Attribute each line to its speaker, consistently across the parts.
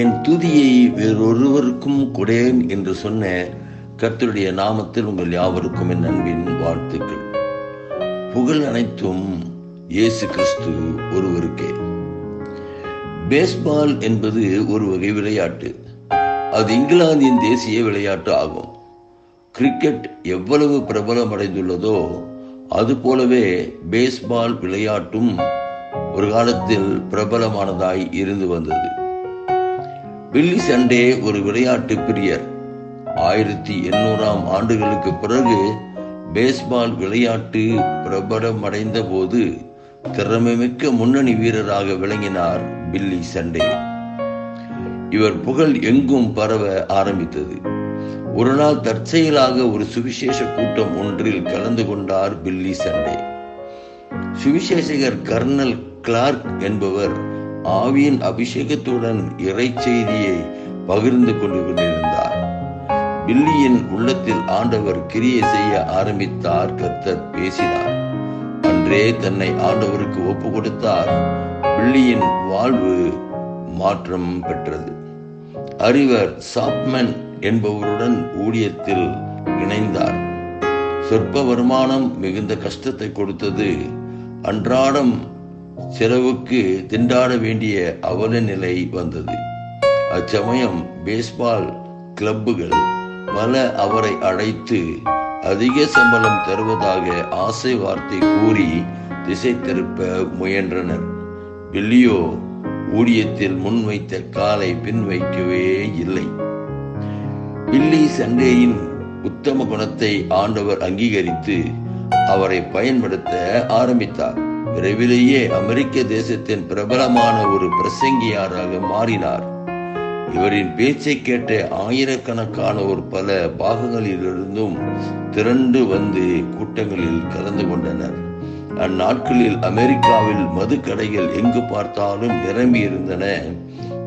Speaker 1: என் துதியை வேறொருவருக்கும் கொடேன் என்று சொன்ன கர்த்தருடைய நாமத்தில் உங்கள் யாவருக்கும் என் அன்பின் வாழ்த்துக்கள் புகழ் அனைத்தும் இயேசு கிறிஸ்து ஒருவருக்கே பேஸ்பால் என்பது ஒரு வகை விளையாட்டு அது இங்கிலாந்தின் தேசிய விளையாட்டு ஆகும் கிரிக்கெட் எவ்வளவு பிரபலம் அடைந்துள்ளதோ அது போலவே பேஸ்பால் விளையாட்டும் ஒரு காலத்தில் பிரபலமானதாய் இருந்து வந்தது பில்லி சண்டே ஒரு விளையாட்டு பிரியர் ஆயிரத்தி எண்ணூறாம் ஆண்டுகளுக்கு பிறகு பேஸ்பால் விளையாட்டு பிரபலமடைந்த போது திறமைமிக்க முன்னணி வீரராக விளங்கினார் பில்லி சண்டே இவர் புகழ் எங்கும் பரவ ஆரம்பித்தது ஒரு நாள் தற்செயலாக ஒரு சுவிசேஷ கூட்டம் ஒன்றில் கலந்து கொண்டார் பில்லி சண்டே சுவிசேஷகர் கர்னல் கிளார்க் என்பவர் ஆவியின் அபிஷேகத்துடன் இறை செய்தியை பகிர்ந்து கொண்டு கொண்டிருந்தார் பில்லியின் உள்ளத்தில் ஆண்டவர் கிரியை செய்ய ஆரம்பித்தார் கர்த்தர் பேசினார் அன்றே தன்னை ஆண்டவருக்கு ஒப்பு கொடுத்தார் பில்லியின் வாழ்வு மாற்றம் பெற்றது அறிவர் சாப்மன் என்பவருடன் ஊழியத்தில் இணைந்தார் சொற்ப வருமானம் மிகுந்த கஷ்டத்தை கொடுத்தது அன்றாடம் செலவுக்கு திண்டாட வேண்டிய அவல நிலை வந்தது அச்சமயம் பேஸ்பால் கிளப்புகள் பல அவரை அழைத்து அதிக சம்பளம் தருவதாக ஆசை வார்த்தை கூறி திசை திருப்ப முயன்றனர் பில்லியோ ஊதியத்தில் முன்வைத்த காலை பின் வைக்கவே இல்லை பில்லி சண்டேயின் உத்தம குணத்தை ஆண்டவர் அங்கீகரித்து அவரை பயன்படுத்த ஆரம்பித்தார் விரைவிலேயே அமெரிக்க தேசத்தின் பிரபலமான ஒரு பிரசங்கியாராக மாறினார் இவரின் பேச்சை கேட்ட ஆயிரக்கணக்கானோர் பல பாகங்களிலிருந்தும் திரண்டு வந்து கூட்டங்களில் கலந்து கொண்டனர் அந்நாட்களில் அமெரிக்காவில் மது கடைகள் எங்கு பார்த்தாலும் நிரம்பி இருந்தன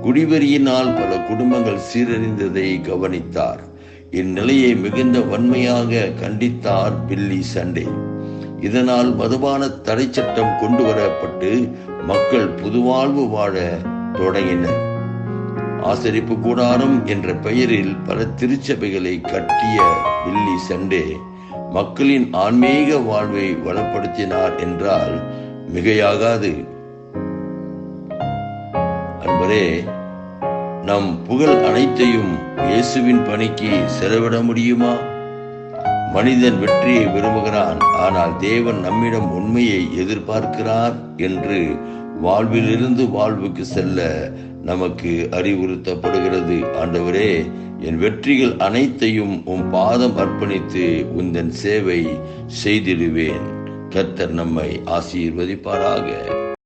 Speaker 1: குடிவெறியினால் பல குடும்பங்கள் சீரழிந்ததை கவனித்தார் இந்நிலையை மிகுந்த வன்மையாக கண்டித்தார் பில்லி சண்டே இதனால் மதுபான தடை சட்டம் கொண்டு வரப்பட்டு மக்கள் புதுவாழ்வு வாழ தொடங்கினர் ஆசரிப்பு கூடாரம் என்ற பெயரில் பல திருச்சபைகளை கட்டிய வில்லி சண்டே மக்களின் ஆன்மீக வாழ்வை வளப்படுத்தினார் என்றால் மிகையாகாது அன்பரே நம் புகழ் அனைத்தையும் இயேசுவின் பணிக்கு செலவிட முடியுமா மனிதன் வெற்றியை விரும்புகிறான் ஆனால் தேவன் நம்மிடம் உண்மையை எதிர்பார்க்கிறார் என்று வாழ்விலிருந்து வாழ்வுக்கு செல்ல நமக்கு அறிவுறுத்தப்படுகிறது ஆண்டவரே என் வெற்றிகள் அனைத்தையும் உன் பாதம் அர்ப்பணித்து உந்தன் சேவை செய்திடுவேன் கர்த்தர் நம்மை ஆசீர்வதிப்பாராக